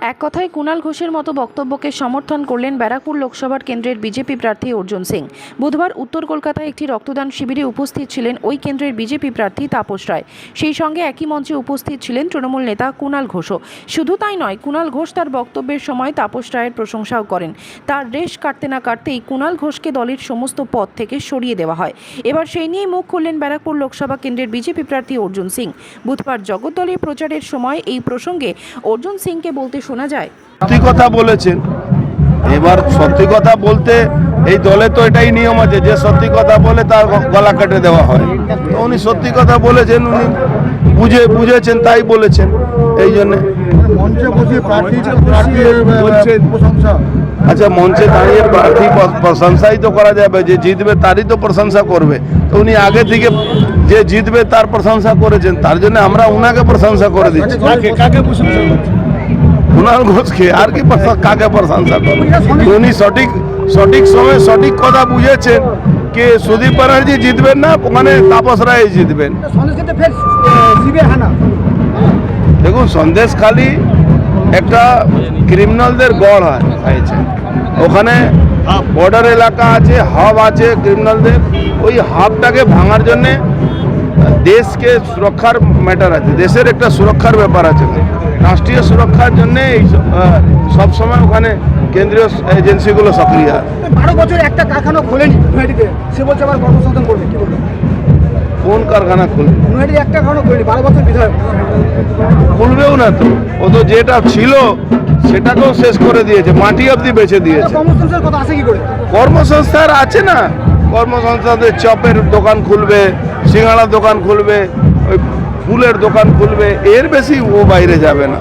এক কথায় কুণাল ঘোষের মতো বক্তব্যকে সমর্থন করলেন ব্যারাকপুর লোকসভার কেন্দ্রের বিজেপি প্রার্থী অর্জুন সিং। বুধবার উত্তর কলকাতায় একটি রক্তদান শিবিরে উপস্থিত ছিলেন ওই কেন্দ্রের বিজেপি প্রার্থী তাপস রায়। সেই সঙ্গে একই মঞ্চে উপস্থিত ছিলেন তৃণমূল নেতা কুণাল ঘোষও। শুধু তাই নয়, কুণাল ঘোষ তার বক্তব্যের সময় তাপস রায়ের প্রশংসাও করেন। তার রেশ কাটতে না কাটতেই কুণাল ঘোষকে দলের সমস্ত পদ থেকে সরিয়ে দেওয়া হয়। এবার সেই নিয়েই মুখ খুললেন ব্যারাকপুর লোকসভা কেন্দ্রের বিজেপি প্রার্থী অর্জুন সিং। বুধবার জগদ্দলের প্রচারের সময় এই প্রসঙ্গে অর্জুন সিংকে বলতে শোনা যায়? সত্যি কথা বলেছেন। এবার সত্যি কথা বলতে এই দলে তো এটাই নিয়ম আছে যে সত্যি কথা বলে তার গলা কেটে দেওয়া হয়। তো উনি সত্যি কথা বলেছেন উনি বুঝে বুঝেছেন তাই বলেছেন। এই জন্যে। আচ্ছা মঞ্চে দাঁড়িয়ে প্রার্থী প্রশংসাই তো করা যাবে যে জিতবে তারই তো প্রশংসা করবে। তো উনি আগে থেকে যে জিতবে তার প্রশংসা করেছেন তার জন্য আমরা উনাকে প্রশংসা করে দিচ্ছি কাকে কাকে প্রশংসা করছেন কুণাল ঘোষকে আর কি কাকে প্রশংসা করবে? উনি সঠিক সঠিক সময় সঠিক কথা বুঝেছেন। কে সুদীপ ব্যানার্জি জিতবেন না, ওখানে তাপস রায় জিতবেন। দেখুন, সন্দেশ খালি একটা ক্রিমিনালদের গড় হয়, হয়েছে। ওখানে বর্ডার এলাকা আছে হাব আছে ক্রিমিনালদের। ওই হাবটাকে ভাঙার জন্যে দেশকে সুরক্ষার ম্যাটার আছে, দেশের একটা সুরক্ষার ব্যাপার আছে। রাষ্ট্রীয় সুরক্ষার জন্য এই সবসময় ওখানে কেন্দ্রীয় এজেন্সিগুলো সক্রিয়। আছে বারো বছর একটা কারখানা খোলেনি নৈহাটিতে সে বলছে আবার কর্মসংস্থান করবে কি বলবেন কোন কারখানা খুলবে নৈহাটি একটা কারখানা খোলেনি বারো বছর বিধায়ক। খুলবেও না তো। ও তো যেটা ছিল সেটাকেও শেষ করে দিয়েছে মাটি অবধি বেছে দিয়েছে। কর্মসংস্থানের কথা আসে কি করে? কর্মসংস্থান আছে না। কর্মসংস্থানের চপের দোকান খুলবে সিঙ্গাড়ার দোকান খুলবে ওই ফুলের দোকান খুলবে এর বেশি ও বাইরে যাবে না।